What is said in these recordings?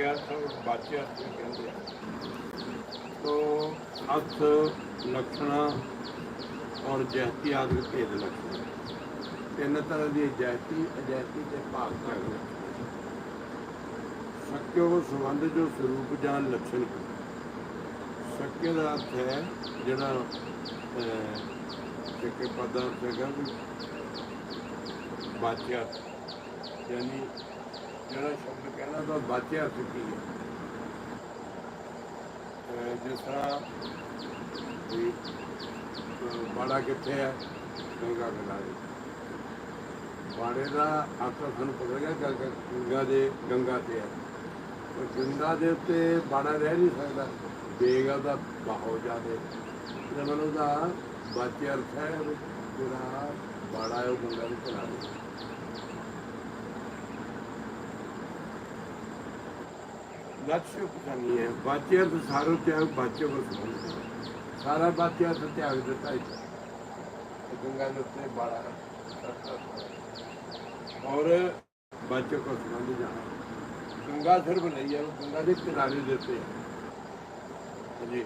ਸਕਿਆ ਸਭ ਬਾਚਿਆ ਸੀ ਕਹਿੰਦੇ ਆ। ਤੋ ਅਰਥ ਲਖਣਾ ਔਰ ਜਹਤੀ ਆਦਿ ਭੇਦ ਲਖਣਾ ਤਿੰਨ ਤਰ੍ਹਾਂ ਦੀ ਜਹਤੀ ਅਜਹਤੀ ਤੇ ਭਾਗ ਭਾਗ ਸਕਿਓ ਸੰਬੰਧ ਜੋ ਸਰੂਪ ਜਾਂ ਲੱਛਣ। ਸਕਿਓ ਦਾ ਅਰਥ ਹੈ ਜਿਹੜਾ ਕਿ ਪਦਾਂ ਹੈਗਾ ਬਾਚਿਆ। ਯਾਨੀ ਜਿਹੜਾ ਸ਼ਬਦ ਕਹਿਣਾ ਤਾਂ ਬਾਚਿਆ ਕੀ ਹੈ? ਜਿਸ ਤਰ੍ਹਾਂ ਵੀ ਬਾੜਾ ਕਿੱਥੇ ਹੈ? ਗੰਗਾ ਕਿਨਾਰੇ ਬਾੜੇ ਦਾ ਅਰਥ ਸਾਨੂੰ ਪਤਾ ਗਿਆ ਗੰਗਾ ਦੇ, ਗੰਗਾ ਤੇ ਹੈ। ਉਹ ਗੰਗਾ ਦੇ ਉੱਤੇ ਬਾੜਾ ਰਹਿ ਨਹੀਂ ਸਕਦਾ। ਬੇਗਾ ਦਾ ਬਹੁਤ ਜ਼ਿਆਦੇ ਇਹਦਾ ਮਤਲਬ ਦਾ ਬਾਕੀ ਅਰਥ ਹੈ ਜਿਹੜਾ ਬਾੜਾ ਹੈ ਉਹ ਗੰਗਾ ਦੇ ਕਿਨਾਰੇ। लक्ष्य करनी है बाच्य अर्थ सारो त्याग बाच्य को समझ सारा बाच्य अर्थ त्याग देता है गंगा नृत्य बड़ा और बाच्य को समझ जाना गंगा सिर्फ नहीं है गंगा के किनारे देते हैं जी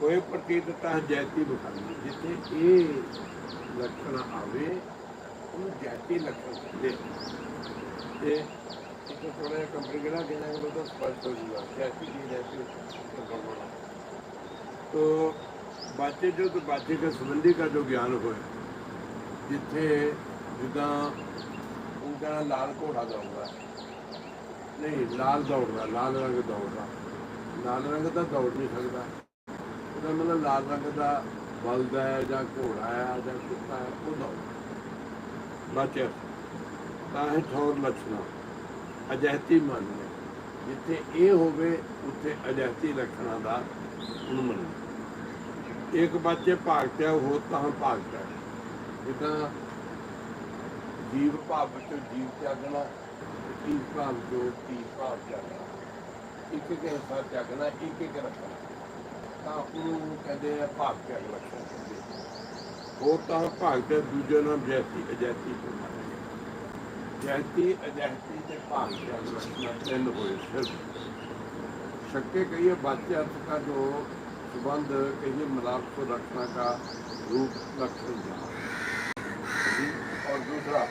कोई प्रतीतता जैती बखानी जिथे ये लक्षण आवे ਉਹਨੂੰ ਜੈਤੀ ਲੱਗਦੇ ਤੇ ਇੱਕ ਥੋੜਾ ਜਿਹਾ ਕੰਪਨੀ ਕਿਹੜਾ ਕਿਹਨਾਂ ਕੋਲ ਤਾਂ ਸਪਸ਼ਟ ਹੋ ਜੂਗਾ ਜੈਤੀ ਕੀ ਜੈਤੀ ਲੱਖਣ तो बाच्चे जो तो बाच्चे के संबंधी का जो ज्ञान होए जिथे जिदा उनका लाल घोड़ा दौड़दा नहीं लाल दौड़दा लाल रंग दौड़दा ਲਾਲ ਰੰਗ ਦਾ ਦੌੜ ਨਹੀਂ ਸਕਦਾ ਉਹਦਾ ਮਤਲਬ ਲਾਲ ਰੰਗ ਦਾ ਬਲਦ ਹੈ ਜਾਂ ਘੋੜਾ ਹੈ ਜਾਂ ਕੁੱਤਾ ਹੈ ਉਹ ਦੌੜ ਬਾਚਿਆ ਤਾਂ ਹੈ ਠੌਰ ਲਛਣਾ ਅਜਹਤੀ ਮੰਨਣਾ ਜਿੱਥੇ ਇਹ ਹੋਵੇ, ਉੱਥੇ ਅਜਹਤੀ ਲੱਖਣਾ ਦਾ ਉਹਨੂੰ ਮੰਨਣਾ। ਇੱਕ ਬੱਚੇ ਭਾਗਤਿਆ ਹੋ ਤਾਂ ਭਾਗਤਾ ਜਿੱਦਾਂ ਜੀਵ ਭਾਵ ਵਿੱਚੋਂ ਜੀਵ ਤਿਆਗਣਾ, ਜੀਵ ਭਾਵ ਜੋ ਤੀ ਭਾਵ ਤਿਆਗਣਾ। ਇੱਕ ਇੱਕ ਹਿੱਸਾ ਤਿਆਗਣਾ, ਇੱਕ ਇੱਕ ਰੱਖਣਾ। ਤਾਂ ਉਹਨੂੰ ਕਹਿੰਦੇ ਆ ਭਾਗ ਤਿਆਗ ਲਖਣ ਕਹਿੰਦੇ ਹੋਰ ਤਾਂ ਭਾਗਤਿਆ ਦੂਜੇ ਨਾਮ ਜੈਤੀ ਅਜੈਤੀ ਜੈਤੀ જહેતી અજહેતી જે शक्य कहिए बाध्य अर्थ का जो संबंध कही मिलाप को रखना का रूप लक्षण और दूसरा,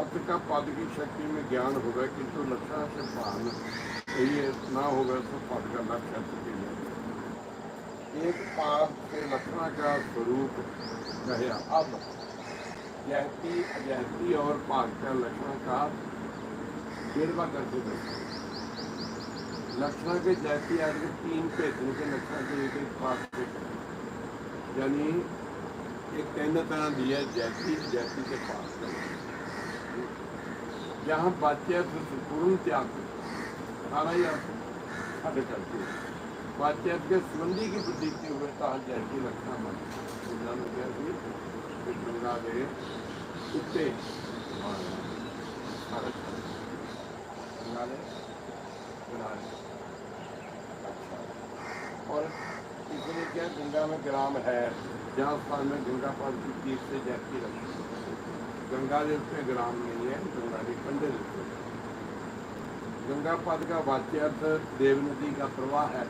अर्थ का पद की शक्ति में ज्ञान होगा किंतु तो लक्षण से पान कही ना होगा तो पद का लक्ष्य अर्थ तो के लिए एक पाप के लक्षण का स्वरूप कहे अब जहती अजहती और पाद का लक्षण का गिरवा करके देखो लक्षण के जैसी आज के तीन भेजन के लक्षण के एक एक पास पे यानी एक तीन तरह दी है जैसी जैसी के पास जहाँ बाच्य पूर्ण त्याग सारा ही अर्थ हद करती है बाच्य के संबंधी की प्रतीति हुए कहा जैसी लक्षण मन उन्होंने क्या कि कि गंगा के उत्ते सारा गंगा ने बना लिया और इसने क्या गंगा में ग्राम है जहाँ स्थान में गंगा पद की तीर से जैसी रखी गंगा के उत्ते ग्राम नहीं है गंगा के कंधे के उत्ते गंगा पद का वाच्य अर्थ देव नदी का प्रवाह है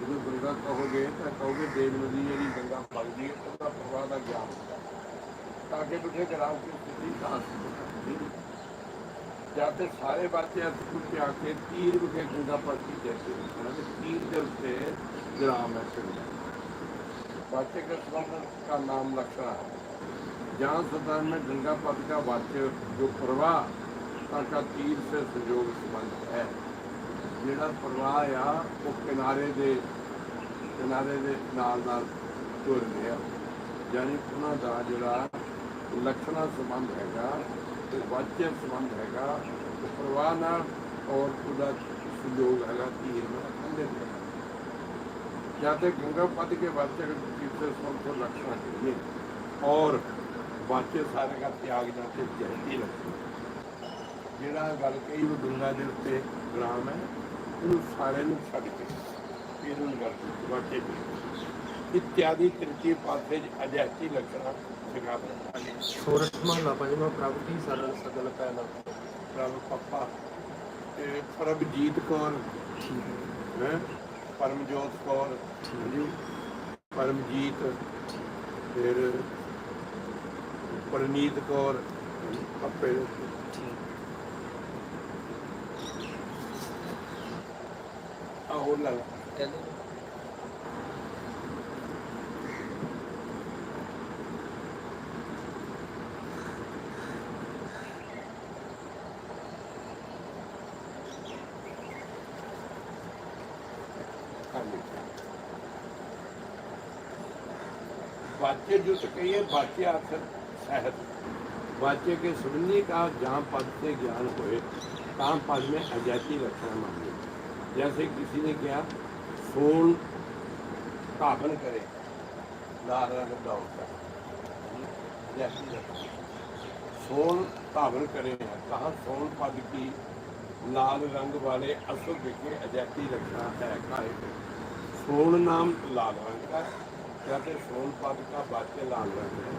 जो गंगा कहोगे तो कहोगे देव नदी यदि गंगा पद की उसका प्रवाह का ज्ञान होता है ताकि तुझे ग्राम की स्थिति कहाँ से होगी? जाते सारे वाच्य अर्थ को त्याग के तीर के गंगा पद की जैसे रखना है। तीर के उत्ते ग्राम है गंगा वाच्य के संबंध का नाम लक्षण है जहाँ सदान में गंगा पद का वाच्य जो प्रवाह का तीर से संयोग संबंध है ਜਿਹੜਾ ਪ੍ਰਵਾਹ ਆ ਉਹ ਕਿਨਾਰੇ ਦੇ ਕਿਨਾਰੇ ਦੇ ਨਾਲ ਨਾਲ ਤੁਰ ਰਿਹਾ ਯਾਨੀ ਉਹਨਾਂ ਦਾ ਜਿਹੜਾ ਲਖਣਾ ਸੰਬੰਧ ਹੈਗਾ ਤੇ ਵਾਚਿਆ ਸੰਬੰਧ ਹੈਗਾ ਤੇ ਪਰਵਾਹ ਨਾਲ ਔਰ ਉਹਦਾ ਸੰਯੋਗ ਹੈਗਾ ਧੀਰ ਨਾਲ ਖੰਡੇ ਜਾਂ ਤੇ ਗੰਗਾ ਪਦ ਕੇ ਵਾਚਕ ਕਿਸੇ ਸੰਤ ਤੋਂ ਲਖਣਾ ਕਰੀਏ ਔਰ ਵਾਚੇ ਸਾਰੇ ਦਾ ਤਿਆਗ ਜਾਂ ਤੇ ਜਹਤੀ ਲੱਗਦੀ ਜਿਹੜਾ ਗੱਲ ਕਹੀ ਉਹ ਦੁਨੀਆ ਦੇ ਉੱਤੇ ਗ੍ਰਾਮ ਹੈ, ਉਹਨੂੰ ਸਾਰੇ ਨੂੰ ਛੱਡ ਕੇ ਇਹਨੂੰ ਗੱਲ ਵਾਚੇ ਤ੍ਰਿਤੀ ਪਾਸੇ ਅਜੈਤੀ ਲક્ષਣਾ ਸਿਖਾ ਦਿੱਤਾ ਸੋਰਠ ਮਹਲਾ ਪੰਜਵਾਂ ਪ੍ਰਭ ਕੀ ਸਰਲ ਸਗਲ ਪੈਦਾ ਪ੍ਰਭ ਪੱਪਾ ਇਹ ਪ੍ਰਭਜੀਤ ਕੌਰ। ਠੀਕ ਹੈ। ਪਰਮਜੋਤ ਕੌਰ। ਜੀ ਪਰਮਜੀਤ। ਫਿਰ ਪਰਨੀਤ ਕੌਰ। ਆਪੇ। ਠੀਕ। ਆ ਹੋਰ ਲਾ। ਕਹਿੰਦੇ वाच्य जो कहिए वाच्य अक्षर सहत वाच्य के सुनने का जहाँ पद से ज्ञान होए तहाँ पद में अजैती लक्षण मांगे। जैसे किसी ने किया सोन काबन करे लाल रंग दौड़ता अजैती लक्षण सोन धावन करे, कहा सोन पद की लाल रंग वाले अशुभ के अजैती रखना है काहे को? सोन नाम लाल रंग का है जैसे सोन पद का वाक्य लाल रंग है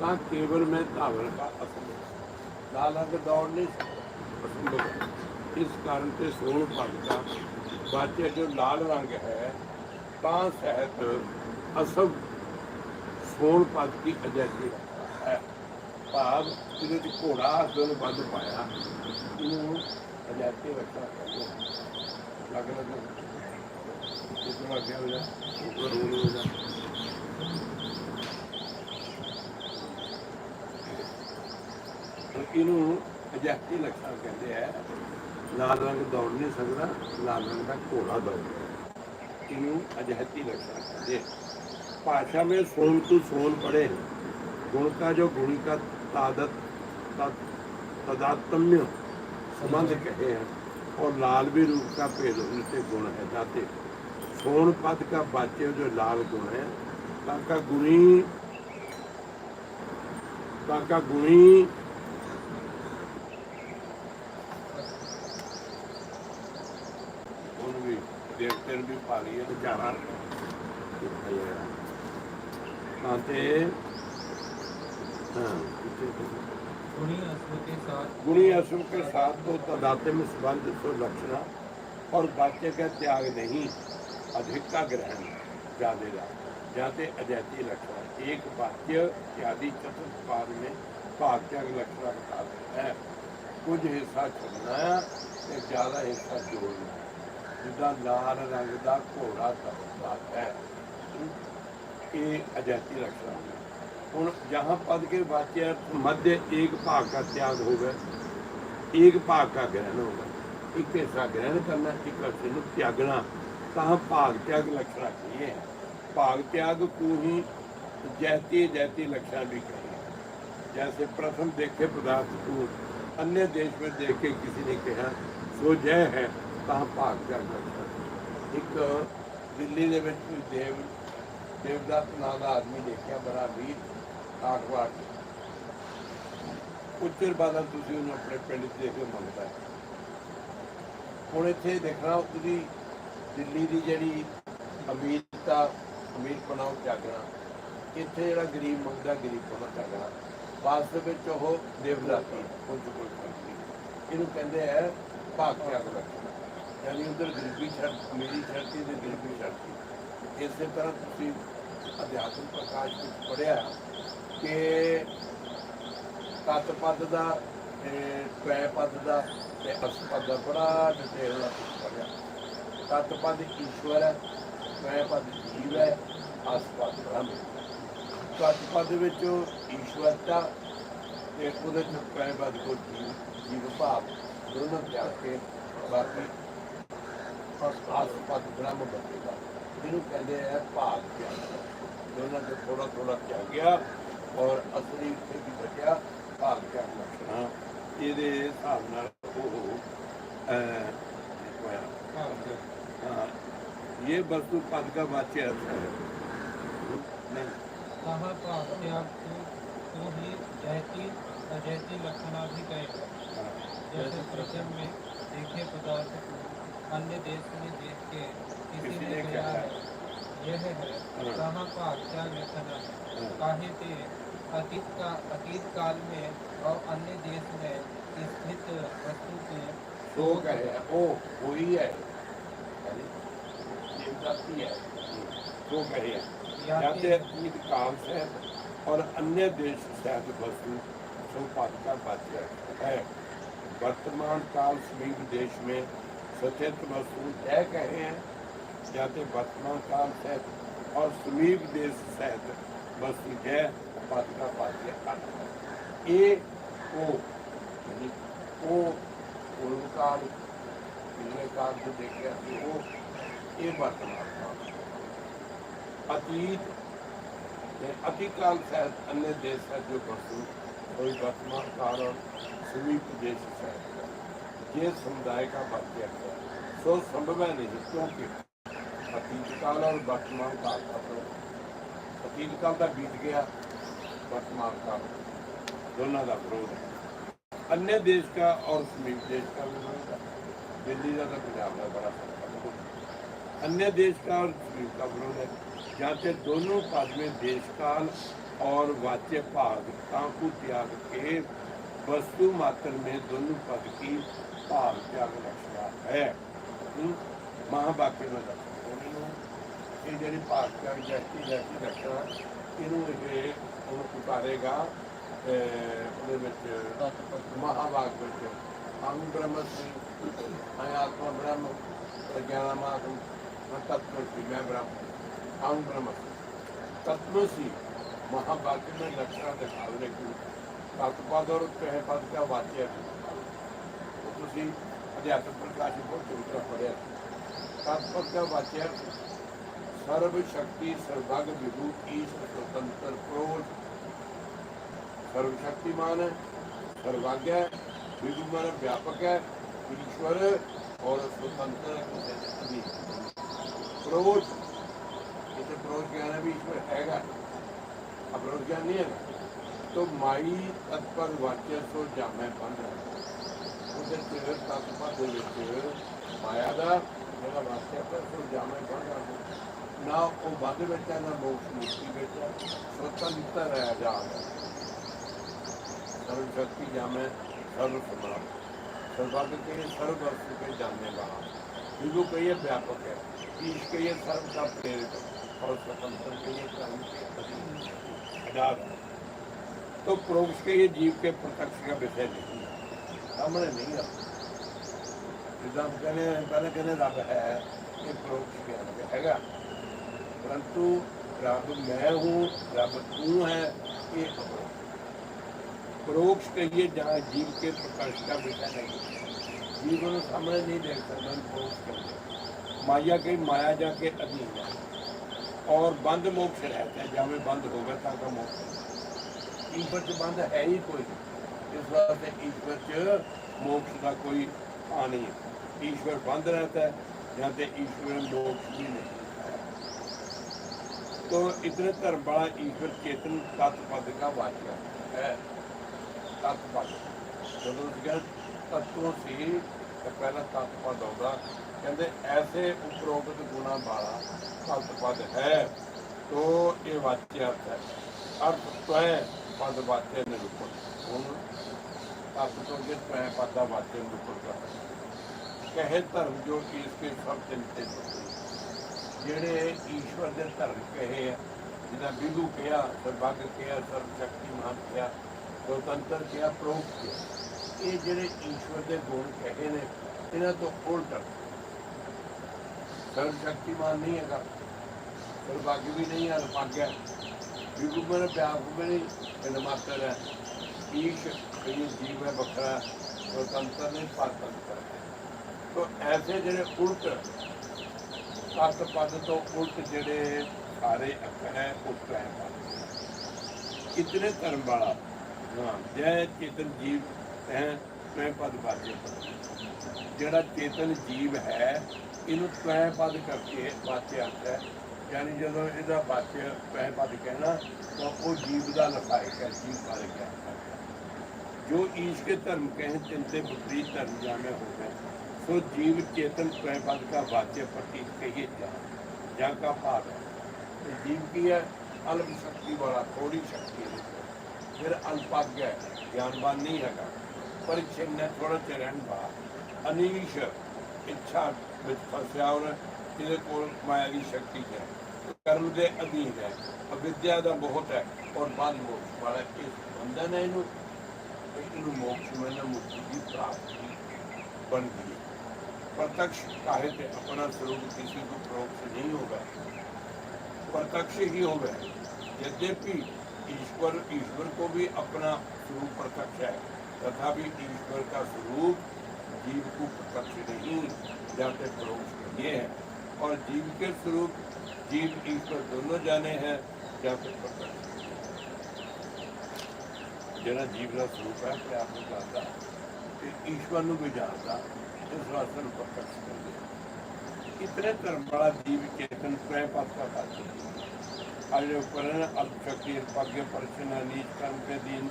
कहा केवल में धावन का असंभव है। लाल रंग दौड़ नहीं सकता असंभव है। इस कारण से सोन पद का वाक्य जो लाल रंग है कहाँ सहत असभ ਸੋਨ ਪਦ ਦੀ ਅਜੈਤੀ ਹੈ ਭਾਵ ਇਹਦੇ ਵਿੱਚ ਘੋੜਾ ਅਸਲ ਵੱਧ ਪਾਇਆ ਇਹਨੂੰ ਅਜੈਤੀ ਰੱਖਣਾ ਕਹਿੰਦੇ ਹਨ। ਲੱਗ ਲੱਗ ਇਸ ਨੂੰ ਅੱਗੇ ਹੋ ਜਾ ਉੱਪਰ ਰੋਲ ਹੋ ਜਾ ਤੇ ਇਹਨੂੰ ਅਜੈਤੀ ਲੱਖਣਾ ਕਹਿੰਦੇ ਆ ਲਾਲ ਰੰਗ ਦੌੜ ਨਹੀਂ ਸਕਦਾ ਲਾਲ ਰੰਗ ਦਾ ਘੋੜਾ ਦੌੜਦਾ ਇਹਨੂੰ ਅਜੈਤੀ ਲੱਖਣਾ ਕਹਿੰਦੇ ਆ भाषा में सोन तू सोन पड़े गुण का जो गुणी का तादत तद- तदात्म्य संबंध कहे हैं और लाल भी रूप का भेद उनसे गुण है जाते सोन पद का वाच्य जो लाल गुण है काका गुणी काका गुणी ਹੁਣ ਵੀ ਦੇਖਤੇ ਨੂੰ ਵੀ ਪਾ ਲਈਏ ਵਿਚਾਰਾ ਹਾਂ ਤੇ ਹਾਂ गुणी अश्व के साथ गुणी अशुभ के साथ तो तदाते में संबंध सो लक्षणा और वाक्य का त्याग नहीं अधिक का ग्रहण ज्यादा जाते अजैती लक्षण एक वाक्य इत्यादि चतुर्थ पाद में भाग त्याग लक्षण बताते हैं कुछ हिस्सा छोड़ना है ਤੇ ਜ਼ਿਆਦਾ ਹਿੱਸਾ ਜੋੜਨਾ ਹੈ। ਜਿੱਦਾਂ ਲਾਲ ਰੰਗ ਦਾ ਘੋੜਾ ਤਬਦਾ ਹੈ ਇਹ ਅਜੈਤੀ लक्षण है ਹੁਣ जहाँ पद के वाक्य अर्थ मध्य एक भाग का त्याग होगा एक भाग का ग्रहण होगा एक हिस्सा ग्रहण करना एक हिस्से ਨੂੰ त्यागना कहाँ भाग त्याग लक्षण चाहिए भाग त्याग को ही जैती जैती लक्षण भी कहे जैसे प्रथम देखे पदार्थ को अन्य देश में देख के किसी ने कहा सो जय है कहाँ भाग त्याग लक्षण एक ਦਿੱਲੀ ਦੇ ਵਿੱਚ ਕੋਈ ਦੇਵ ਦੇਵਦਾਸ ਨਾਂ ਦਾ ਆਦਮੀ ਦੇਖਿਆ ਬੜਾ ਵੀਰ ਕਾਠਵਾੜ ਉੱਚਰ ਬਾਦਲ ਤੁਸੀਂ ਉਹਨੂੰ ਆਪਣੇ ਪਿੰਡ 'ਚ ਦੇਖ ਕੇ ਮੰਗਦਾ ਹੈ ਹੁਣ ਇੱਥੇ ਦੇਖਣਾ ਉਹਦੀ ਦਿੱਲੀ ਦੀ ਜਿਹੜੀ ਅਮੀਰਤਾ, ਅਮੀਰ ਬਣਾਉ ਜਾਗਣਾ, ਇੱਥੇ ਜਿਹੜਾ ਗਰੀਬ ਮੰਗਦਾ, ਗਰੀਬ ਬਣਾ ਜਾਗਣਾ ਵਾਸਤਵ ਵਿੱਚ ਉਹ ਦੇਵਦਾਸੀ ਕੁਝ ਕੁਝ ਕਰਦੀ ਇਹਨੂੰ ਕਹਿੰਦੇ ਆ ਭਾਗ ਤਿਆਗ ਰੱਖਣਾ ਯਾਨੀ ਉਧਰ ਗਰੀਬੀ ਛੱਡ, ਅਮੀਰੀ ਛੱਡਤੀ ਤੇ ਗਰੀਬੀ ਛੱਡਤੀ। ਇਸੇ ਤਰ੍ਹਾਂ ਤੁਸੀਂ ਅਧਿਆਤਮ ਪ੍ਰਕਾਸ਼ ਵਿੱਚ ਪੜਿਆ ਕਿ ਤਤ ਪਦ ਦਾ ਤੇ ਪਦ ਦਾ ਤੇ ਅਸ ਪਦ ਦਾ ਬੜਾ ਡਿਟੇਲ ਨਾਲ ਪੜਿਆ ਈਸ਼ਵਰ ਹੈ ਤ੍ਰੈ ਜੀਵ ਹੈ ਅਸ ਬ੍ਰਹਮ ਹੈ ਪਦ ਵਿੱਚ ਈਸ਼ਵਰਤਾ ਤੇ ਉਹਦੇ ਚ ਤ੍ਰੈ ਪਦ ਕੋ ਜੀਵ ਜੀਵ ਭਾਵ ਦੋਨੋਂ ਤਿਆਗ ਕੇ ਬਾਕੀ ਆਸ ਪਦ ਬ੍ਰਹਮ ਬਣੇਗਾ ਇਹਨੂੰ ਕਹਿੰਦੇ ਆ ਭਾਗ ਤਿਆਗ ਦੋਨਾਂ ਤੋਂ ਥੋੜਾ ਥੋੜਾ ਤਿਆਗਿਆ ਔਰ ਅਸਲੀ ਉੱਤੇ ਵੀ ਬਚਿਆ ਭਾਗ ਤਿਆਗ ਲਖਣਾ ਇਹਦੇ ਹਿਸਾਬ ਨਾਲ ਉਹ ਅਹ, ਹੋਇਆ हाँ, వస్తువు పథకం మార్చేస్తారు कहा प्राप्त्या को को ही जहती अजहती लक्षणा भी कहेगा जैसे प्रथम में देखे पदार्थ को अन्य देश में देख के किसी ने कहा है यह है कहाँ का क्या लक्षणा है काहे थे अतीत का अतीत काल में और अन्य देश में स्थित वस्तु के ओ कहे ओ वही है शक्ति है वो कहे जाते ईद काम से और अन्य देश शायद वस्तु संपादिका बाध्य है वर्तमान काल स्विंग देश में सचेत वस्तु तय कहे हैं जाते वर्तमान काल से और समीप देश सहित वस्तु जय उपाधिका बाध्य ये को वो पूर्व काल पिछले काल को देखा कि वो ਇਹ ਵਰਤਮਾਨ ਕਾਲ ਅਤੀਤ ਤੇ ਅਤੀ ਕਾਲ ਸਹਿਤ अन्य देश है जो वस्तु कोई वर्तमान काल और समीप देश है ये समुदाय का वाक्य है सो संभव है नहीं क्योंकि अतीत काल और वर्तमान काल का तो अतीत काल का बीत गया वर्तमान काल दोनों का विरोध है अन्य देश का और समीप देश का विरोध है दिल्ली का तो पंजाब का बड़ा फर्क है अन्य देश का और समीप का विरोध है जाते दोनों पद में देश काल और वाच्य भाग तांकु त्याग के वस्तु मात्र में दोनों पद की भाग त्याग रक्षा है हम्म, महावाक्य में रक्षा ਇਹ ਜਿਹੜੀ ਭਾਗ ਤਿਆਗ ਜੈਸੀ ਜੈਸੀ ਰੱਖਣਾ ਇਹਨੂੰ ਇਹ ਉਹਨੂੰ ਉਤਾਰੇਗਾ ਅਹ, ਉਹਦੇ ਵਿੱਚ ਮਹਾਵਾਕ ਵਿੱਚ ਅਹੰ ਬ੍ਰਹਮ ਸੀ ਮੈਂ ਆਤਮਾ ਬ੍ਰਹਮ ਪ੍ਰਗਿਆਨਾਮਾਤਮ ਮੈਂ तत्वसी मैं ब्रह्म हम ब्रह्म तत्वसी महाभाग्य में लक्षण ਦਿਖਾਵਨੇ की ਤਤਪਦ और ਪਦ ਦਾ ਵਾਕਿਆ ਤੁਸੀਂ ਅਧਿਆਤਮ ਪ੍ਰਕਾਸ਼ ਬਹੁਤ ਚੰਗਾ ਪੜਿਆ ਤਤਪਦ ਦਾ ਵਾਕਿਆ ਸਰਵ ਸ਼ਕਤੀ ਸਰਭਗ ਵਿਭੂ ਈਸ਼ਵਰ ਸੁਤੰਤਰ ਪ੍ਰੋਜ ਸਰਵ ਸ਼ਕਤੀਮਾਨ ਹੈ ਸਰਵਗ ਹੈ ਵਿਭੂ ਮਨ ਵਿਆਪਕ ਹੈ ਈਸ਼ਵਰ ਔਰ ਸੁਤੰਤਰ ਹੈ ਕਿਸੇ ਦੇ ਅਧੀਨ अधीन क्रोध इसे क्रोध ज्ञान है भी ईश्वर हैगा अप्रोध ज्ञान नहीं है तो माई तत्पर वाच्य सो जामे बंद है ਉਹਦੇ ਚ ਤਤਪਾ ਦੇ ਵਿੱਚ ਮਾਇਆ ਦਾ ਜਿਹੜਾ ਵਾਕਿਆ ਹੈ ਸੋ ਜਾਮੇ ਬੰਦ ਹੈ ਨਾ ਉਹ ਬੰਦ ਵਿੱਚ ਹੈ ਨਾ ਮੋਕਸ਼ ਮੁਕਤੀ ਵਿੱਚ ਹੈ ਸੁਤੰਤਰ ਹੈ ਜਾਗ ਸਰਵ ਸ਼ਕਤੀ ਜਾਮੇ ਸਰਵ ਸਮਾਨ सर्वज्ञ के लिए सर्व वस्तु के जानने वाला विभु कहिए व्यापक है ईश कहिए सर्व का प्रेरित और स्वतंत्र कहिए कर्म के अधीन आजाद है। तो प्रोक्ष के ये जीव के प्रत्यक्ष का विषय नहीं है सामने नहीं है जिदा कहने पहले कहने रब है ये प्रोक्ष के अंदर हैगा परंतु रब मैं हूँ रब तू है ये अपरोक्ष परोक्ष कहिए जहाँ जीव के प्रकाश का विषय नहीं जीव को सामने नहीं देख सकता मोक्ष कहते माया के माया जा के अधीन है और बंद मोक्ष रहता है जावे बंद होगा ताका मोक्ष ईश्वर से बंद है ही कोई नहीं इस वास्ते ईश्वर से मोक्ष का कोई आ नहीं है ईश्वर बंद रहता है यहाँ से ईश्वर मोक्ष भी नहीं तो इतने धर्म वाला ईश्वर चेतन तत्पद का वाक्य है तत्पद जो तो ਤੱਕੋਂ ਸੀ ਤੇ ਪਹਿਲਾ ਤਤਪਦ ਆਉਂਦਾ। ਕਹਿੰਦੇ, ਐਸੇ ਉਪਰੋਕਤ ਗੁਣਾ ਵਾਲਾ ਤਤਪਦ ਹੈ। ਤੋ ਇਹ ਵਾਚਿਆ ਹੈ। ਅਰਥ ਤੈ ਪਦ ਵਾਚੇ ਨਿਰੂਪਣ। ਹੁਣ ਤਤ ਤੋਂ ਜੇ ਤੈ ਪਦ ਦਾ ਵਾਚੇ ਨਿਰੂਪਣ ਕਰਦਾ ਕਹੇ ਧਰਮ ਜੋ ਕਿ ਇਸ ਕੇ ਸਭ ਚਿੰਤੇ ਜਿਹੜੇ ਈਸ਼ਵਰ ਦੇ ਧਰਮ ਕਹੇ ਹੈ ਜਿਹਦਾ ਬਿੰਦੂ ਕਿਹਾ, ਸਰਬੱਗ ਕਿਹਾ ਸਰਬ ਸ਼ਕਤੀਮਾਨ ਕਿਹਾ स्वतंत्र ਕਿਹਾ प्रोप ਕਿਹਾ। ਇਹ ਜਿਹੜੇ ਈਸ਼ਵਰ ਦੇ ਗੁਣ ਕਹੇ ਨੇ ਇਹਨਾਂ ਤੋਂ ਉਲਟ ਸਰਬ ਸ਼ਕਤੀਮਾਨ ਨਹੀਂ ਹੈਗਾ ਸਰਬੱਗ ਵੀ ਨਹੀਂ ਹੈ ਭਾਗਿਆ ਵਿਭੂ ਮਨ ਪਿਆਪ ਵੀ ਨਹੀਂ ਇਹ ਮਾਤਰ ਹੈ ਈਸ਼ ਇਹ ਜੀਵ ਹੈ ਵੱਖਰਾ ਸੁਤੰਤਰ ਨਹੀਂ ਪਰਤੰਤਰ ਹੈ तो ऐसे ਜਿਹੜੇ ਉਲਟ ਤਤ ਪਦ ਤੋਂ ਉਲਟ ਜਿਹੜੇ ਸਾਰੇ ਅੱਖਰ ਹੈ ਉਹ ਹੈ ਇਤਨੇ ਧਰਮ ਵਾਲਾ ਹਾਂ ਜੈ ਚੇਤਨ ਜੀਵ ਹੈ? ਤੈ ਪਦ ਬਾਜੇ ਜਿਹੜਾ ਚੇਤਨ ਜੀਵ ਹੈ, ਇਹਨੂੰ ਤੈ ਪਦ ਕਰਕੇ ਬਾਚਿਆ ਹੈ। ਯਾਨੀ ਜਦੋਂ ਇਹਦਾ ਬਾਚਿਆ ਤੈ ਪਦ ਕਹਿਣਾ, ਤਾਂ ਉਹ ਜੀਵ ਦਾ ਲਖਾਇਕ ਹੈ, ਜੀਵ ਬਾਰੇ ਹੈ। ਜੋ ਈਸ਼ ਕੇ ਧਰਮ ਕਹੇ ਤਿੰਤੇ ਬੁੱਧੀ ਧਰਮ ਜਾਣੇ ਹੋਵੇ ਸੋ ਜੀਵ ਚੇਤਨ ਤੈ ਪਦ ਦਾ ਬਾਚਿਆ ਪ੍ਰਤੀਕ ਕਹੀਏ ਜਾ, ਜਾਂ ਕਾ ਭਾਵ ਹੈ। ਜੀਵ ਕੀ ਹੈ? ਅਲਪ ਸ਼ਕਤੀ ਵਾਲਾ ਥੋੜੀ ਸ਼ਕਤੀ ਹੈ। ਫਿਰ ਅਲਪਗ ਹੈ, ਗਿਆਨਵਾਨ ਨਹੀਂ ਹੈਗਾ। परिच्छिन्न है थोड़ा चिरहन वाला ਅਨੀਸ਼ ਇੱਛਾ ਵਿੱਚ ਫਸਿਆ ਔਰ ਇਹਦੇ ਕੋਲ ਮਾਇਆ ਦੀ ਸ਼ਕਤੀ ਹੈ ਕਰਮ ਦੇ ਅਧੀਨ ਹੈ ਅਵਿਦਿਆ ਦਾ ਬਹੁਤ ਹੈ ਔਰ ਬਾਦ ਮੋਕਸ਼ ਵਾਲਾ ਇਸ ਬੰਧਨ ਹੈ ਇਹਨੂੰ ਤੇ ਇਹਨੂੰ ਮੋਕਸ਼ ਮਿਲਣਾ ਮੁਕਤੀ ਦੀ ਪ੍ਰਾਪਤੀ ਬਣਦੀ ਹੈ प्रत्यक्ष काहे थे अपना स्वरूप किसी को परोक्ष नहीं होगा प्रत्यक्ष ही होगा यद्यपि ईश्वर ईश्वर को भी अपना स्वरूप प्रत्यक्ष है तथापि ईश्वर का स्वरूप जीव को प्रत्यक्ष नहीं जाते परोक्ष नहीं है और जीव के स्वरूप जीव ईश्वर दोनों जाने हैं जाते प्रत्यक्ष ਜਿਹੜਾ ਜੀਵ ਦਾ ਸਰੂਪ ਹੈ ਆਪਣੇ ਆਪ ਨੂੰ ਜਾਣਦਾ ਤੇ ਈਸ਼ਵਰ ਨੂੰ ਵੀ ਜਾਣਦਾ ਇਸ ਵਾਸਤੇ ਨੂੰ ਪ੍ਰਤੱਖ ਕਰਦੇ ਇਤਨੇ ਧਰਮ ਵਾਲਾ ਜੀਵ ਚੇਤਨ ਪ੍ਰੈ ਪਾਸਾ ਕਰਦੇ ਅਜੇ ਉਪਰਨ ਅਲਪ ਸ਼ਕਤੀ ਭਾਗਯ ਪਰਚਨਾ ਨੀਚ ਕਰਮ ਕੇ ਦੀਨ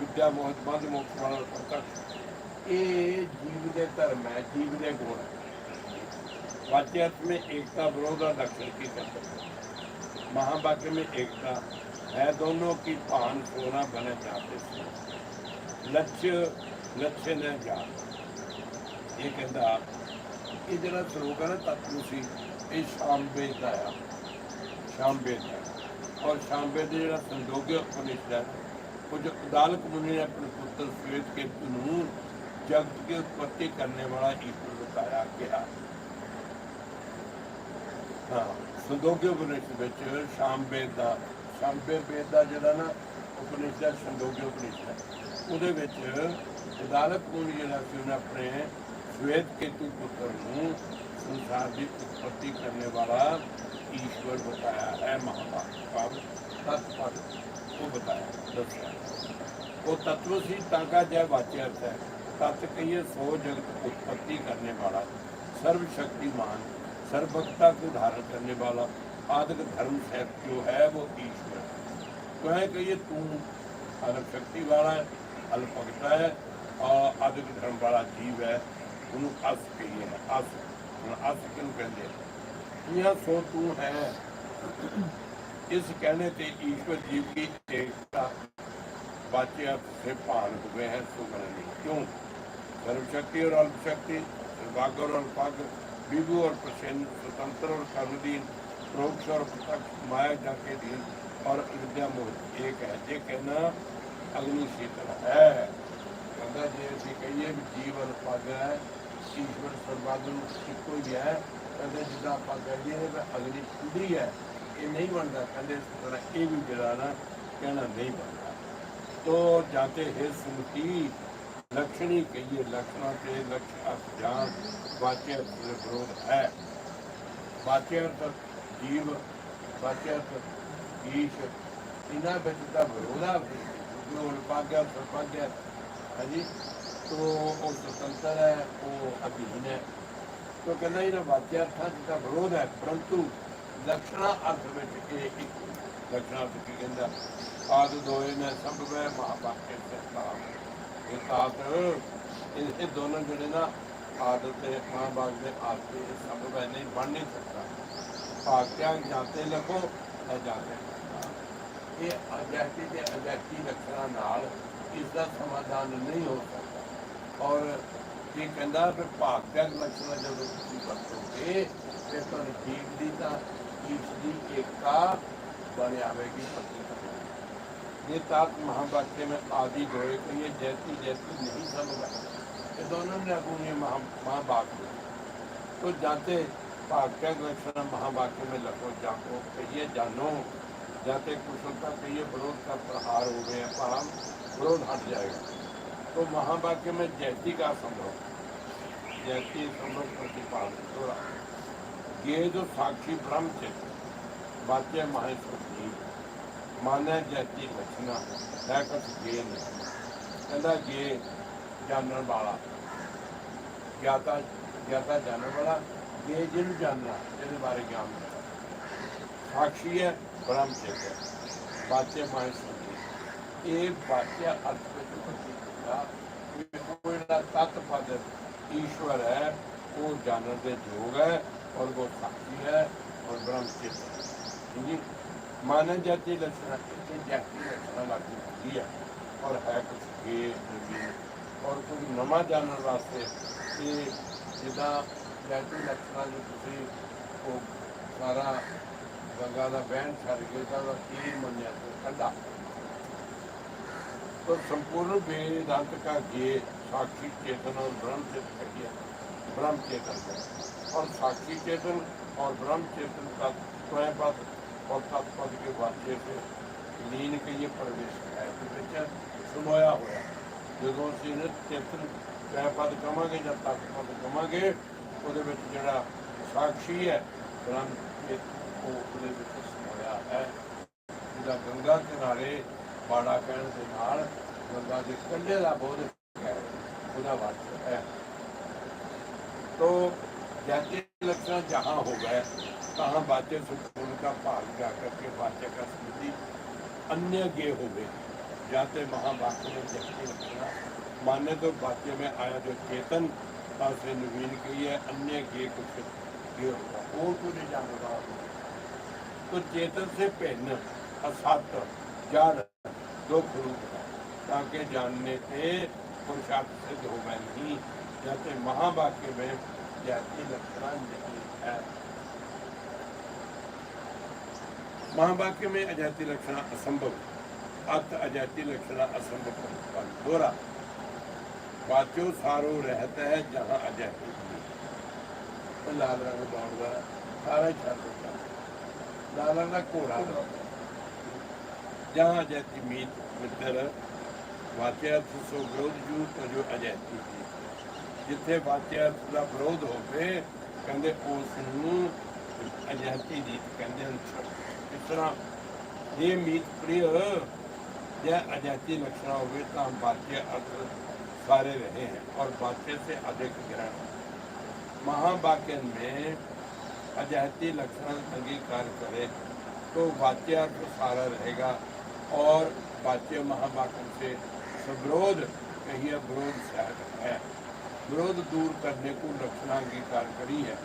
ਵਿਦਿਆ ਮੋਹਿਤ ਬੰਦ ਮੋਕਸ਼ ਵਾਲਾ ਪ੍ਰਤੱਖ ਇਹ ਜੀਵ ਦੇ ਧਰਮ ਹੈ ਜੀਵ ਦੇ ਗੁਣ ਹੈ वाच्यर्थ में एकता विरोध और दक्षिण की करते महावाक्य में एकता है दोनों की पान सोना बने जाते थे लक्ष्य लक्ष्य न जा ਇਹ ਕਹਿੰਦਾ ਇਹ ਜਿਹੜਾ ਸਰੋਗ ਹੈ ਨਾ ਤਤਵ ਸੀ ਇਹ ਸ਼ਾਮ ਵੇਦ ਦਾ ਆ ਸ਼ਾਮ ਵੇਦ ਦਾ ਔਰ ਸ਼ਾਮ ਵੇਦ ਜਿਹੜਾ ਸੰਦੋਗਿਆ ਕੁਝ ਅਦਾਲਤ मुनि ने अपने पुत्र श्वेत के नूर जगत की उत्पत्ति करने वाला ईश्वर बताया गया ਹਾਂ, ਸੰਦੋਗ ਉਪਨਿਸ਼ਦ ਵਿੱਚ ਸ਼ਾਮ ਵੇਦ ਦਾ, ਸ਼ਾਮ ਵੇਦ ਦਾ ਜਿਹੜਾ ਨਾ ਉਪਨਿਸ਼ਦ ਸੰਦੋਗ ਉਪਨਿਸ਼ਦ ਉਹਦੇ ਵਿੱਚ ਅਦਾਲਤ ਕੋਲ ਜਿਹੜਾ ਸੀ, ਉਹਨੇ ਆਪਣੇ ਸ਼ਵੇਤ ਕੇਤੂ ਪੁੱਤਰ ਨੂੰ ਸੰਸਾਰ ਦੀ ਉਤਪਤੀ ਕਰਨ ਵਾਲਾ ਈਸ਼ਵਰ ਬਤਾਇਆ ਹੈ, ਮਹਾਭਾਰਤ ਤਤ ਪਰ वो बताया दसिया वो तत्व सी ताका जय वाच्य अर्थ है तत् कहिए सो जगत उत्पत्ति करने वाला सर्वशक्तिमान सर्वभक्ता को धारण करने वाला आदि धर्म से जो है वो ईश्वर है तो है कि ये तू अल्प शक्ति वाला है अल्प भगता है और आदि धर्म वाला जीव है ਉਹਨੂੰ ਅਸ ਕਹੀਏ ਅਸ ਹੁਣ ਅਸ ਕਿਹਨੂੰ ਕਹਿੰਦੇ ਆ? ਇਹ ਸੋ ਤੂੰ ਹੈ ਇਸ ਕਹਿਣੇ ਤੇ ਈਸ਼ਵਰ ਜੀਵ ਕੀ ਏਕਤਾ ਬਾਚਿਆ ਸੇ ਭਾਨ ਹੋਵੇ ਹੈ ਸੁਗਰਨੀ ਕਿਉਂ? ਸਰਵ ਸ਼ਕਤੀ ਔਰ ਅਲਪ ਸ਼ਕਤੀ ਸਰਵਾਗ ਔਰ ਅਲਪਾਗ ਵਿਭੂ ਔਰ ਪ੍ਰਸੰਨ ਸੁਤੰਤਰ ਔਰ ਕਰਮਦੀਨ, ਪ੍ਰੋਕਸ਼ ਔਰ ਪ੍ਰਤਕ ਮਾਇਆ ਜਾਕੇ ਦੀਨ ਔਰ ਅਵਿਦਿਆ ਮੋਹ। ਇੱਕ ਹੈ ਜੇ ਕਹਿਣਾ ਅਗਨੀ ਸ਼ੀਤਲ ਹੈ, ਕਹਿੰਦਾ ਜੇ ਅਸੀਂ ਕਹੀਏ ਵੀ ਜੀਵਨ ਪਗ ਹੈ, ਈਸ਼ਵਰ ਸਰਵਾਗ ਨੂੰ ਸਿੱਖੋ ਹੀ ਹੈ, ਕਹਿੰਦੇ ਜਿੱਦਾਂ ਹੈ ਕਹੀਏ ਅਗਨੀ ਕੁਦਰੀ ਹੈ ਇਹ ਨਹੀਂ ਬਣਦਾ, ਕਹਿੰਦੇ ਇਸ ਤਰ੍ਹਾਂ ਇਹ ਵੀ ਜਿਹੜਾ ਨਾ ਕਹਿਣਾ ਨਹੀਂ ਬਣਦਾ। ਤੋ ਜਾਤੇ ਹੈ ਸੁਮਤੀ, ਲਕਸ਼ਣੀ ਕਹੀਏ ਲਕਸ਼ਣਾ ਤੇ ਲਕਸ਼ ਅਰਥ ਜਾਨ ਵਾਚਿਆ ਦੇ ਵਿਰੋਧ ਹੈ। ਵਾਚਿਆ ਜੀਵ, ਵਾਚਿਆ ਅਰਥ ਵਿੱਚ ਤਾਂ ਵਿਰੋਧ ਆ ਪਾਗਿਆ, ਸਰਪਾਗਿਆ, ਹਾਂਜੀ? ਤੋ ਉਹ ਸੁਤੰਤਰ ਹੈ, ਉਹ ਅਧੀਨ ਹੈ। ਤੋ ਕਹਿੰਦਾ ਇਹਨਾਂ ਵਾਚਿਆ ਅਰਥਾਂ ਚ ਤਾਂ ਵਿਰੋਧ ਹੈ, ਪਰੰਤੂ ਲਕਸ਼ਣਾ ਅਰਥ ਵਿੱਚ ਇਹ ਇੱਕ ਲਕਸ਼ਣਾ ਅਰਥ ਕੀ ਕਹਿੰਦਾ, ਆਦ ਦੋਏ ਨੇ ਸਭ ਵੇ ਮਹਾਵਾਕਿਆ ਸਤਾ, ਇਹ ਤਾਤ ਇਹ ਦੋਨੋਂ ਜਿਹੜੇ ਨਾ ਆਦਤ ਤੇ ਮਹਾਵਾਕ ਦੇ ਆਦਤ ਇਹ ਸਭ ਵੇ ਨਹੀਂ, ਬਣ ਨਹੀਂ ਸਕਦਾ। ਭਾਗਿਆ ਜਾਤੇ ਲਖੋ ਹੈ ਜਾਤੇ ਇਹ ਅਜੈਤੀ ਤੇ ਅਜੈਤੀ ਲੱਖਣਾਂ ਨਾਲ ਇਸ ਦਾ ਸਮਾਧਾਨ ਨਹੀਂ ਹੋ ਸਕਦਾ। ਔਰ ਇਹ ਕਹਿੰਦਾ ਕਿ ਭਾਗਿਆ ਲੱਛਣਾ ਜਦੋਂ ਤੁਸੀਂ ਵਰਤੋਗੇ, ਫਿਰ ਤੁਹਾਨੂੰ ਜੀਵ ਦੀ ਤਾਂ ਇਸ ਦੀ ਏਕਤਾ ਬਣ ਆਵੇਗੀ ਪਤੀ ये तात महावाक्य में आदि गोए को ये जैसी जैसी नहीं समझा ये दोनों ने अगुण महा महावाक्य तो जाते भाग्य लक्षण महावाक्य में लखो जाको कहिए जानो जाते कुशलता कहिए विरोध का प्रहार हो गए परम विरोध हट जाएगा तो महावाक्य में जैसी का संभव जैसी संभव प्रतिपादन थोड़ा ये जो साक्षी ब्रह्म चित्त वाच्य महेश्वर जी ਮਾਨਿਆ ਜਾਤੀ ਲਛਣਾ ਹੈ ਕੁਛ ਗੇ ਨਹੀਂ ਕਹਿੰਦਾ ਗੇ ਜਾਣਨ ਵਾਲਾ ਗਿਆਤਾ ਗਿਆਤਾ ਜਾਣਨ ਵਾਲਾ ਗੇ ਜਿਹਨੂੰ ਜਾਣਨਾ ਇਹਦੇ ਬਾਰੇ ਗਿਆਨ ਮਿਲਦਾ ਸਾਖੀ ਹੈ ਬ੍ਰਹਮ ਚੇਤ ਹੈ ਬਾਚੇ ਮਾਇ ਸੁਣੀ ਇਹ ਬਾਚਿਆ ਅਰਥ ਵਿੱਚ ਪ੍ਰਤੀਕਾ ਕਿ ਕੋਈ ਦਾ ਤਤ ਪਦ ਈਸ਼ਵਰ ਹੈ ਉਹ ਜਾਣਨ ਦੇ ਯੋਗ ਹੈ और वो साक्षी है और ब्रह्म से है मानव जाति लक्षण कहते जाति लक्षण वाली होती है और है कुछ खेत और ਕੋਈ ਨਵਾਂ ਜਾਣਨ ਵਾਸਤੇ ਕਿ ਜਿੱਦਾਂ ਜਾਤੀ ਲਕਸ਼ਣਾਂ ਨੂੰ ਤੁਸੀਂ ਉਹ ਸਾਰਾ ਗੰਗਾ ਦਾ ਬਹਿਣ ਛੱਡ ਕੇ ਤਾਂ ਉਹਦਾ ਕੀ ਮੰਨਿਆ ਤੇ ਕੱਢਾ तो संपूर्ण वेदांत का ये साक्षी चेतन और ब्रह्म चेतन ब्रह्म चेतन है और साक्षी चेतन और ब्रह्म चेतन का स्वयं पद और तत्पद के वाक्य से लीन के ये प्रवेश है तो ਸਮੋਇਆ ਹੋਇਆ ਜਦੋਂ ਅਸੀਂ ਇਹਨੇ ਚੇਤਨ ਤੈ ਪਦ ਕਵਾਂਗੇ ਜਾਂ ਤਤ ਪਦ ਕਵਾਂਗੇ ਉਹਦੇ ਵਿੱਚ ਜਿਹੜਾ ਸਾਖੀ ਹੈ ਬ੍ਰਹਮ ਚੇਤਨ ਉਹ ਉਹਦੇ ਵਿੱਚ ਸਮੋਇਆ ਹੈ ਜਿਹਦਾ ਗੰਗਾ ਕਿਨਾਰੇ ਬਾੜਾ ਕਹਿਣ ਦੇ ਨਾਲ ਗੰਗਾ ਦੇ ਕੰਢੇ ਦਾ ਬੋਧ ਹੈ ਉਹਦਾ ਵਾਚਕ ਹੈ तो जैसे लक्षण जहाँ हो गए तहाँ बाच्य सुखपूर्ण का भाग जाकर के वाच्य का स्मृति अन्य गे हो गए जाते महावाक्य में जैसे लक्षण माने तो वाक्य में आया जो चेतन का से नवीन की है अन्य गे कुछ गे होगा और को नहीं जानेगा तो चेतन से भिन्न असत जड़ दुख रूप है ताकि जानने से पुरुषार्थ सिद्ध हो गए नहीं जैसे महावाक्य में जाति लक्षण नहीं है महावाक्य में अजाति लक्षण असंभव अत अजाति लक्षण असंभव पर दोहरा वाच्यो सारो रहता है जहाँ अजाति नहीं। तो लाल रंग दौड़दा सारा ही छड़ देता लाल रंग का घोड़ा दौड़दा जहाँ अजाति मीत मित्र ਵਾਚਿਆਰਥ ਸੋ ਵਿਰੋਧ ਜੂ ਤਜੋ ਅਜੈਤੀ ਸੀ ਜਿੱਥੇ ਵਾਕਿਆ ਦਾ ਵਿਰੋਧ ਹੋਵੇ ਕਹਿੰਦੇ ਉਸ ਨੂੰ ਅਜਾਤੀ ਦੀ ਕਹਿੰਦੇ ਹਨ ਇਸ ਤਰ੍ਹਾਂ ਇਹ ਮੀਤ ਪ੍ਰਿਯ ਜਾਂ ਅਜਾਤੀ ਲਕਸ਼ਣਾ ਹੋਵੇ ਤਾਂ ਵਾਕਿਆ ਅਰਥ ਸਾਰੇ ਰਹੇ हैं और वाक्य से अधिक ग्रहण महावाक्य में अजाती लक्षण अंगीकार करे तो वाक्य अर्थ सारा रहेगा और वाक्य महावाक्य से विरोध कहिए विरोध शायद है विरोध दूर करने को लक्षण अंगीकार करी है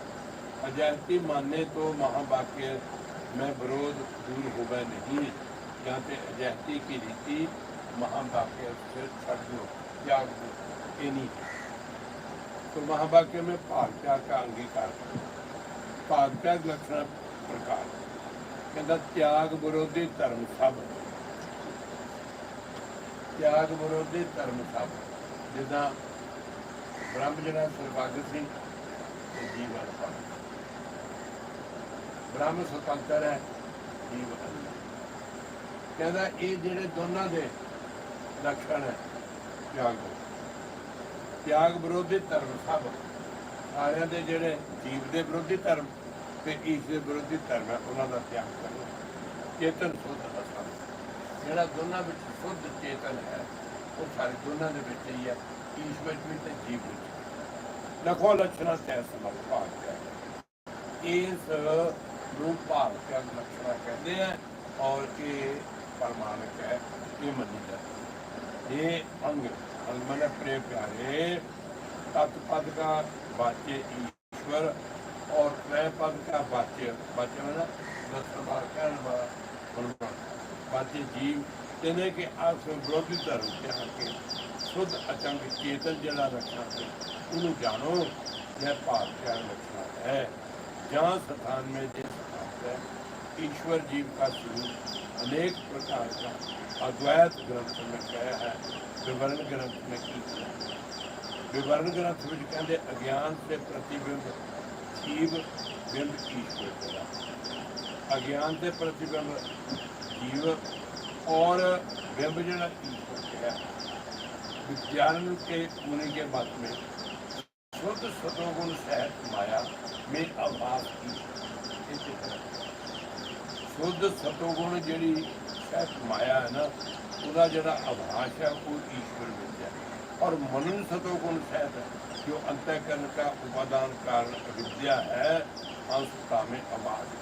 अजहती माने तो महावाक्य में विरोध दूर होगा नहीं यहाँ पे अजहती की रीति महावाक्य से छड़ दो त्याग दो ये नहीं है तो महावाक्य में भाग त्याग का अंगीकार करो भाग त्याग लक्षण प्रकार कहता त्याग विरोधी धर्म सब त्याग विरोधी धर्म सब जिदा ਬ੍ਰਹਮ ਜਿਹੜਾ ਸਰਬੱਗ ਸੀ ਤੇ ਜੀਵ ਅਲਪਾ ਬ੍ਰਹਮ ਸੁਤੰਤਰ ਹੈ, ਜੀਵ ਅਲਪਾ ਕਹਿੰਦਾ ਇਹ ਜਿਹੜੇ ਦੋਨਾਂ ਦੇ ਲੱਛਣ ਹੈ, ਤਿਆਗ ਤਿਆਗ ਵਿਰੋਧੀ ਧਰਮ ਸਭ। ਸਾਰਿਆਂ ਦੇ ਜਿਹੜੇ ਜੀਵ ਦੇ ਵਿਰੋਧੀ ਧਰਮ ਤੇ ਇਸ ਦੇ ਵਿਰੋਧੀ ਧਰਮ ਹੈ, ਉਹਨਾਂ ਦਾ ਤਿਆਗ ਕਰੋ। ਚੇਤਨ ਸੁਧ ਅਸਲ ਜਿਹੜਾ ਦੋਨਾਂ ਵਿੱਚ ਸੁਧ ਚੇਤਨ ਹੈ, ਉਹ ਸਾਰੇ ਦੋਨਾਂ ਦੇ ਵਿੱਚ ਹੀ ਹੈ। ਈਸ਼ਵਰ ਦੇ ਜੀਵ ਵਿੱਚ ਲਖੋ ਲਛਣਾ ਸੈਸਨਾ ਭਾਗ ਹੈ ਇਸ ਨੂੰ ਭਾਗ ਕਰ ਲਖਣਾ ਕਹਿੰਦੇ ਆ ਔਰ ਇਹ ਪਰਮਾਨਕ ਹੈ ਇਹ ਮੰਨੀ ਜਾਂਦੀ ਇਹ ਅੰਗ ਅਲਮਨ ਪ੍ਰੇਮ ਪਿਆਰੇ ਤਤ ਪਦ ਦਾ ਵਾਚੇ ਈਸ਼ਵਰ ਔਰ ਪ੍ਰੇਮ ਪਦ ਦਾ ਵਾਚੇ ਵਾਚੇ ਮਤਲਬ ਦਸਤਾਰ ਕਰਨ ਵਾਲਾ ਪਰਮਾਨਕ ਵਾਚੇ ਜੀਵ ਤੇਨੇ ਕੇ ਆਸ ਵਿਰੋਧੀ ਧਰਮ ਤੇ ਹਕੇ शुद्ध अचंग चेतन जड़ा रखना है उन्हें जानो यह पाप क्या रखना है जहाँ स्थान में जिस स्थान है ईश्वर जीव का स्वरूप अनेक प्रकार का अद्वैत ग्रंथ में कहा है विवरण ग्रंथ में की है विवरण ग्रंथ में कहते अज्ञान से प्रतिबिंब जीव बिंब ईश्वर तेरा अज्ञान से प्रतिबिंब जीव और बिंब जड़ा ईश्वर के है विज्ञान के होने के बाद में शुद्ध सतोगुण सहित माया में आभास ईश्वर इसी तरह ਸ਼ੁੱਧ ਸਤੋਗੁਣ ਜਿਹੜੀ ਸਹਿਤ ਮਾਇਆ ਹੈ ਨਾ ਉਹਦਾ ਜਿਹੜਾ ਆਭਾਸ ਹੈ ਉਹ ਈਸ਼ਵਰ ਵਿੱਚ ਹੈ और मनन सतोगुण सहित जो अंतःकरण का उपादान कारण अविद्या है अंशता में आवाज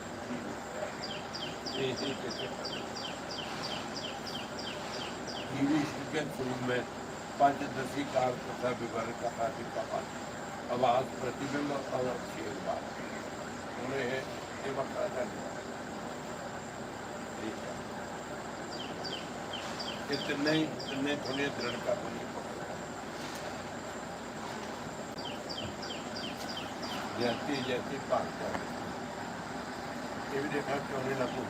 जीवी के स्वरूप में पंज दसी कार तथा विवरण कथा की कपाल आवाज प्रतिबिंब और शेर बात उन्हें ये वक्ता धन्यवाद इतने ही इतने थोड़े दृढ़ का बनी जैसी जैसी पाक ये भी देखा क्यों नहीं लगू